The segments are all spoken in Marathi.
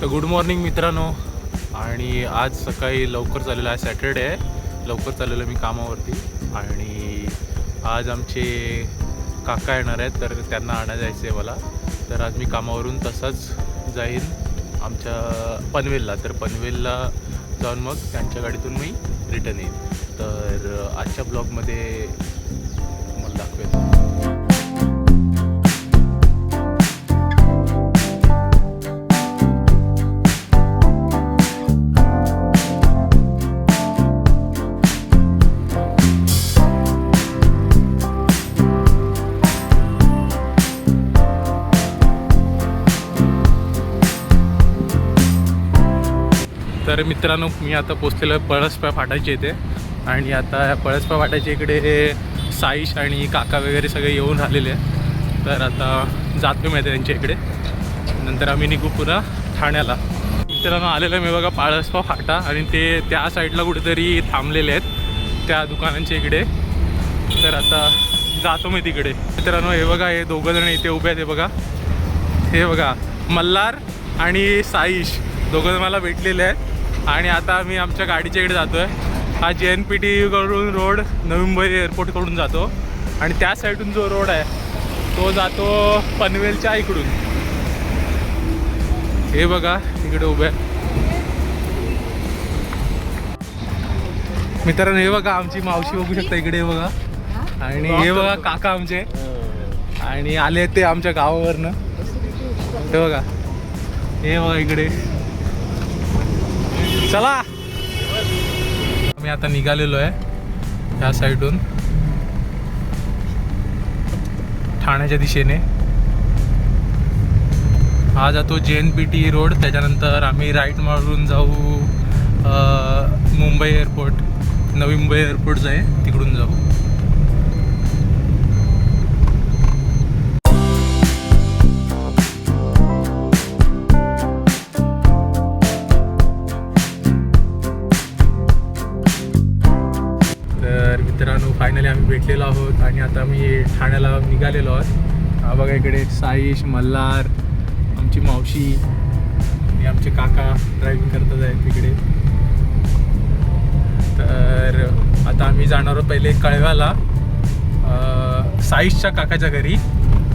तर गुड मॉर्निंग मित्रांनो. आणि आज सकाळी लवकर चाललेलं आहे सॅटर्डे आहे. लवकर चाललेलं मी कामावरती. आणि आज आमचे काका येणार आहेत तर त्यांना आणा जायचं आहे मला. तर आज मी कामावरून तसंच जाईन आमच्या पनवेलला. तर पनवेलला जाऊन मग त्यांच्या गाडीतून मी रिटर्न येईन. तर आजच्या ब्लॉगमध्ये मला दाखवेल तर मित्रांनो मी आता पोचलेलो आहे पळसपा फाटायचे इथे. आणि आता या पळसपा फाटायच्या इकडे साईश आणि काका वगैरे सगळे येऊन राहिलेले आहेत. तर आता जातो मी त्यांच्या इकडे. नंतर आम्ही निघू पुन्हा ठाण्याला. मित्रांनो आलेलं मी बघा पाळसपा फाटा. आणि ते त्या साईडला कुठेतरी थांबलेले आहेत त्या दुकानांच्या इकडे. तर आता जातो मी तिकडे. मित्रांनो हे बघा हे दोघं जण इथे उभे आहेत हे बघा. हे बघा मल्हार आणि साईश. दोघं जण मला भेटलेले आहेत. आणि आता आम्ही आमच्या गाडीच्या इकडे जातो आहे हा जे N P टीकडून road Navi Mumbai एअरपोर्टकडून जातो. आणि त्या साईडून जो रोड आहे तो जातो पनवेलच्या इकडून. हे बघा इकडे उभे. आहे. मित्रांनो हे बघा आमची मावशी बघू शकता इकडे बघा. आणि हे बघा काका आमचे. आणि आले ते आमच्या गावावरनं. हे बघा. हे बघा इकडे. चला. आम्ही आता निघालेलो आहे ह्या साईडून ठाण्याच्या दिशेने. हा जातो जे एन पी टी रोड त्याच्यानंतर आम्ही राईट मारून जाऊ मुंबई एअरपोर्ट. नवी मुंबई एअरपोर्ट आहे तिकडून जाऊ. भेटलेलो आहोत आणि आता आम्ही ठाण्याला निघालेलो आहोत. बघा इकडे साईश मल्हार आमची मावशी आणि आमचे काका ड्रायव्हिंग करतात आहेत तिकडे. तर आता आम्ही जाणार आहोत पहिले कळव्याला साईशच्या काकाच्या घरी.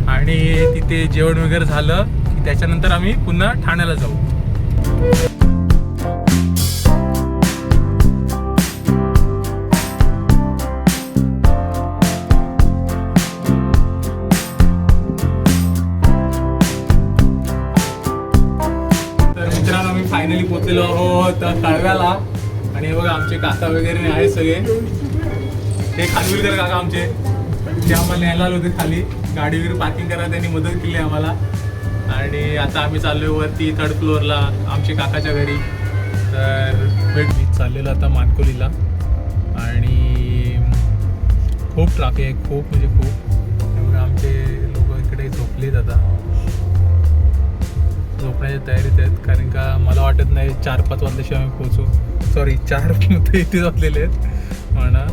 आणि तिथे जेवण वगैरे झालं की त्याच्यानंतर आम्ही पुन्हा ठाण्याला जाऊ. फायनली पोचलेलो आहोत कळव्याला आणि हे बघा आमचे काका वगैरे आहेत सगळे. ते खानविलकर काका आमचे. ते आम्हाला न्यायला आले होते खाली. गाडी वगैरे पार्किंग करायला त्यांनी मदत केली आम्हाला. आणि आता आम्ही चाललोय वरती थर्ड फ्लोअरला आमच्या काकाच्या घरी. तर भेट मी चाललेलो आता मानकोलीला. आणि खूप ट्राफिक आहे खूप म्हणजे खूप. त्यामुळे आमचे लोक इकडे झोपलेत आता. वाटत नाही. चार पाच वाजल्याशिवाय आम्ही पोहोचू. सॉरी चार इथे वाजलेले आहेत. म्हणा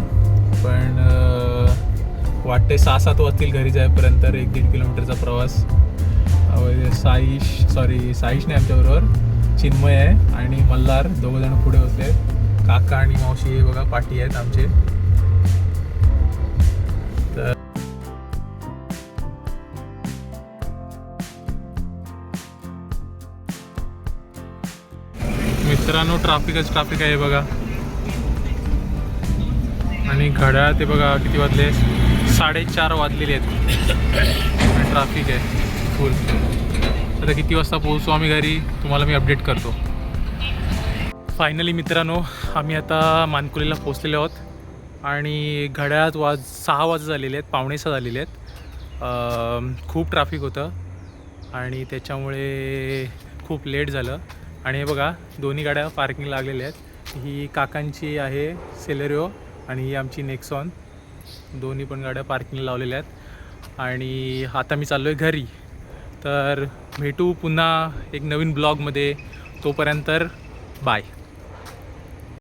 पण वाटते सहा सात वाजतील घरी जायपर्यंत एक दीड किलोमीटरचा प्रवास. साईश सॉरी साईश नाही आमच्याबरोबर चिन्मय आहे आणि मल्हार दोघं जण पुढे होते. काका आणि मावशी हे बघा पाठी आहेत आमचे. मित्रांनो ट्राफिकच ट्राफिक आहे बघा. आणि घड्याळ ते बघा किती वाजले? साडेचार वाजलेले आहेत. ट्राफिक आहे फुल आता किती वाजता पोहोचू आम्ही घरी? तुम्हाला मी अपडेट करतो. फायनली मित्रांनो आम्ही आता मानकुलीला पोचलेलो आहोत. आणि घड्याळात वाज सहा वाज झालेले आहेत पावणे सहा झालेले आहेत. खूप ट्राफिक होतं. आणि त्याच्यामुळे खूप लेट झालं. आणि हे बघा दोन्ही गाड्या पार्किंग लागलेल्या आहेत. ही काकांची आहे सेलेरिओ आणि ही आमची नेक्सॉन दोन्ही पण गाड्या पार्किंग लावलेल्या आहेत. आणि आता मी चाललो आहे घरी. तर भेटू पुन्हा एक नवीन ब्लॉगमध्ये. तोपर्यंत बाय